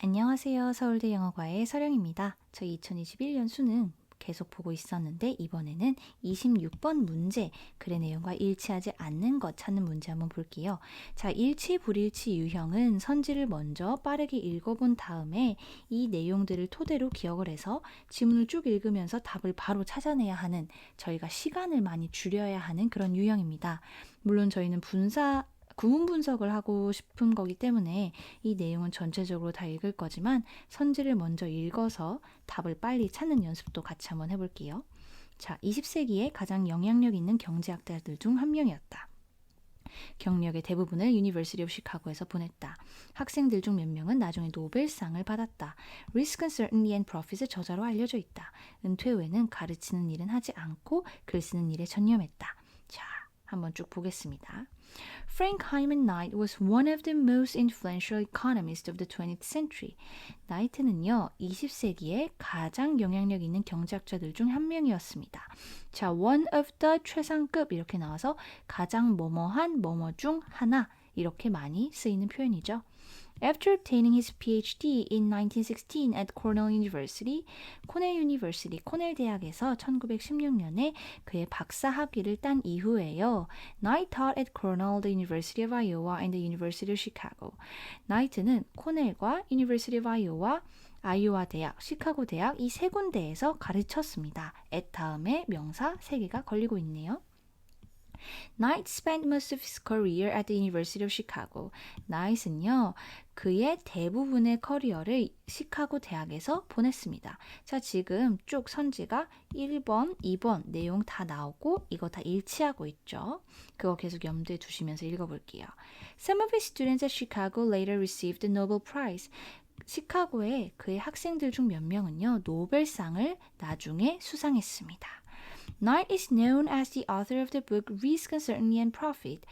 안녕하세요. 서울대 영어과의 서령입니다. 저희 2021년 수능 계속 보고 있었는데 이번에는 26번 문제 글의 내용과 일치하지 않는 것 찾는 문제 한번 볼게요. 자, 일치 불일치 유형은 선지를 먼저 빠르게 읽어본 다음에 이 내용들을 토대로 기억을 해서 지문을 쭉 읽으면서 답을 바로 찾아내야 하는 저희가 시간을 많이 줄여야 하는 그런 유형입니다. 물론 저희는 분사 구문 분석을 하고 싶은 거기 때문에 이 내용은 전체적으로 다 읽을 거지만 선지를 먼저 읽어서 답을 빨리 찾는 연습도 같이 한번 해볼게요. 자, 20세기에 가장 영향력 있는 경제학자들 중 한 명이었다. 경력의 대부분을 유니버시티 오브 시카고에서 보냈다. 학생들 중 몇 명은 나중에 노벨상을 받았다. Risk, Uncertainty and Profit의 저자로 알려져 있다. 은퇴 후에는 가르치는 일은 하지 않고 글 쓰는 일에 전념했다. 자, 한번 쭉 보겠습니다. Frank Hyman Knight was one of the most influential economists of the 20th century. 나이트는요, 20세기에 가장 영향력 있는 경제학자들 중 한 명이었습니다. 자, one of the 최상급 이렇게 나와서 가장 뭐뭐한 뭐뭐 중 하나 이렇게 많이 쓰이는 표현이죠. After obtaining his PhD in 1916 at Cornell University, 코넬 유니버시티 코넬 대학에서 1916년에 그의 박사 학위를 딴 이후에요. Knight taught at Cornell, the University of Iowa, and the University of Chicago. 나이트는 코넬과 University of Iowa, 아이오와 대학, 시카고 대학 이 세 군데에서 가르쳤습니다. at 다음에 명사 세 개가 걸리고 있네요. Knight spent most of his career at the University of Chicago. 나이트는요, 그의 대부분의 커리어를 시카고 대학에서 보냈습니다. 자, 지금 쭉 선지가 1번, 2번 내용 다 나오고 이거 다 일치하고 있죠. 그거 계속 염두에 두시면서 읽어볼게요. Some of his students at Chicago later received the Nobel Prize. 시카고의 그의 학생들 중 몇 명은요, 노벨상을 나중에 수상했습니다. Knight is known as the author of the book Risk, Uncertainty and Profit.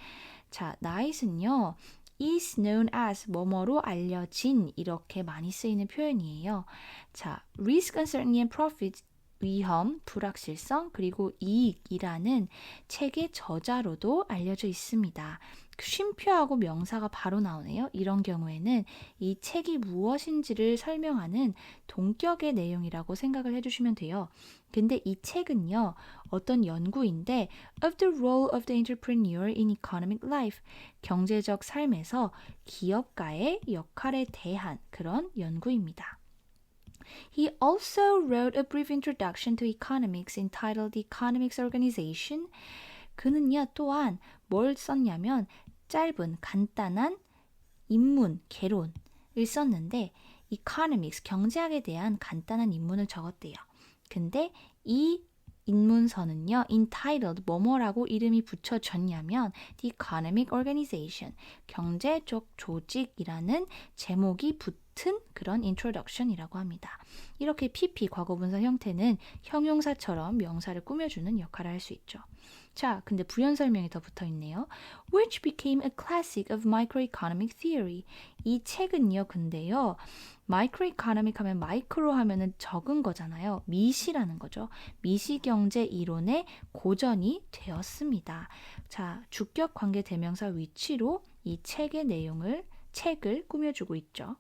자, Knight은요, is known as 뭐뭐로 알려진 이렇게 많이 쓰이는 표현이에요. 자, risk, uncertainty and profit 위험, 불확실성, 그리고 이익이라는 책의 저자로도 알려져 있습니다. 쉼표하고 명사가 바로 나오네요. 이런 경우에는 이 책이 무엇인지를 설명하는 동격의 내용이라고 생각을 해주시면 돼요. 근데 이 책은요, 어떤 연구인데, of the role of the entrepreneur in economic life, 경제적 삶에서 기업가의 역할에 대한 그런 연구입니다. He also wrote a brief introduction to economics entitled Economics Organization. 그는요, 또한 뭘 썼냐면 짧은 간단한 입문, 개론을 썼는데 economics, 경제학에 대한 간단한 입문을 적었대요. 근데 이 인문서는요, entitled 뭐뭐라고 이름이 붙여졌냐면 The Economic Organization, 경제적 조직이라는 제목이 붙 은 그런 introduction이라고 합니다. 이렇게 PP 과거분사 형태는 형용사처럼 명사를 꾸며주는 역할을 할 수 있죠. 자, 근데 부연 설명이 더 붙어 있네요. Which became a classic of microeconomic theory. 이 책은요, 근데요, 마이크로이코노믹 하면 마이크로 하면은 적은 거잖아요. 미시라는 거죠. 미시 경제 이론의 고전이 되었습니다. 자, 주격 관계 대명사 위치로 이 책의 내용을 책을 꾸며주고 있죠.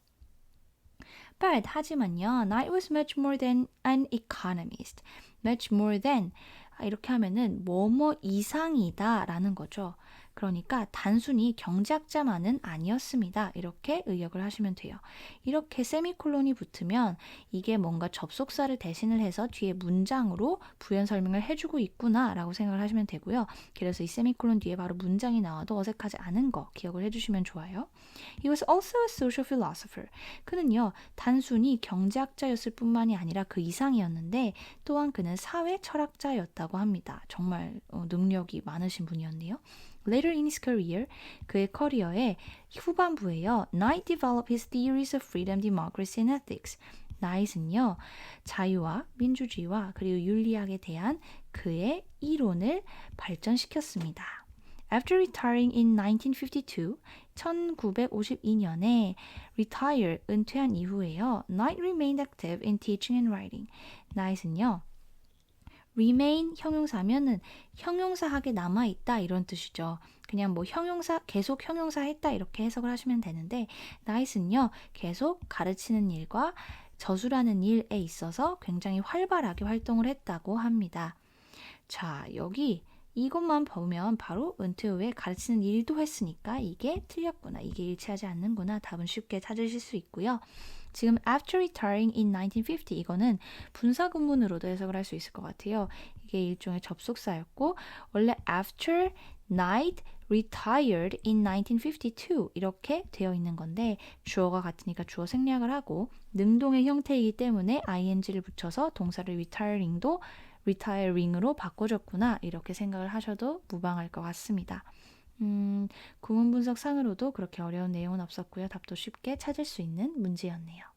But 하지만요, Knight was much more than an economist. Much more than 이렇게 하면은 뭐뭐 이상이다라는 거죠. 그러니까 단순히 경제학자만은 아니었습니다. 이렇게 의역을 하시면 돼요. 이렇게 세미콜론이 붙으면 이게 뭔가 접속사를 대신을 해서 뒤에 문장으로 부연 설명을 해주고 있구나라고 생각을 하시면 되고요. 그래서 이 세미콜론 뒤에 바로 문장이 나와도 어색하지 않은 거 기억을 해주시면 좋아요. He was also a social philosopher. 그는요, 단순히 경제학자였을 뿐만이 아니라 그 이상이었는데 또한 그는 사회 철학자였다고 합니다. 정말 능력이 많으신 분이었네요. Later in his career, 그의 커리어의 후반부에요. Knight developed his theories of freedom, democracy and ethics. 나잇은요, 자유와 민주주의와 그리고 윤리학에 대한 그의 이론을 발전시켰습니다. After retiring in 1952, 1952년에 retire, 은퇴한 이후에요. Knight remained active in teaching and writing. 나잇은요, remain 형용사면은 형용사하게 남아 있다 이런 뜻이죠. 그냥 뭐 형용사 계속 형용사 했다 이렇게 해석을 하시면 되는데 night은요 계속 가르치는 일과 저술하는 일에 있어서 굉장히 활발하게 활동을 했다고 합니다. 자 여기 이것만 보면 바로 은퇴 후에 가르치는 일도 했으니까 이게 틀렸구나 이게 일치하지 않는구나 답은 쉽게 찾으실 수 있고요. 지금 after retiring in 1950 이거는 분사 구문으로도 해석을 할 수 있을 것 같아요. 이게 일종의 접속사였고 원래 after Knight retired in 1952 이렇게 되어 있는 건데 주어가 같으니까 주어 생략을 하고 능동의 형태이기 때문에 ing를 붙여서 동사를 retiring도 retiring으로 바꿔줬구나 이렇게 생각을 하셔도 무방할 것 같습니다. 음, 구문 분석 상으로도 그렇게 어려운 내용은 없었고요. 답도 쉽게 찾을 수 있는 문제였네요.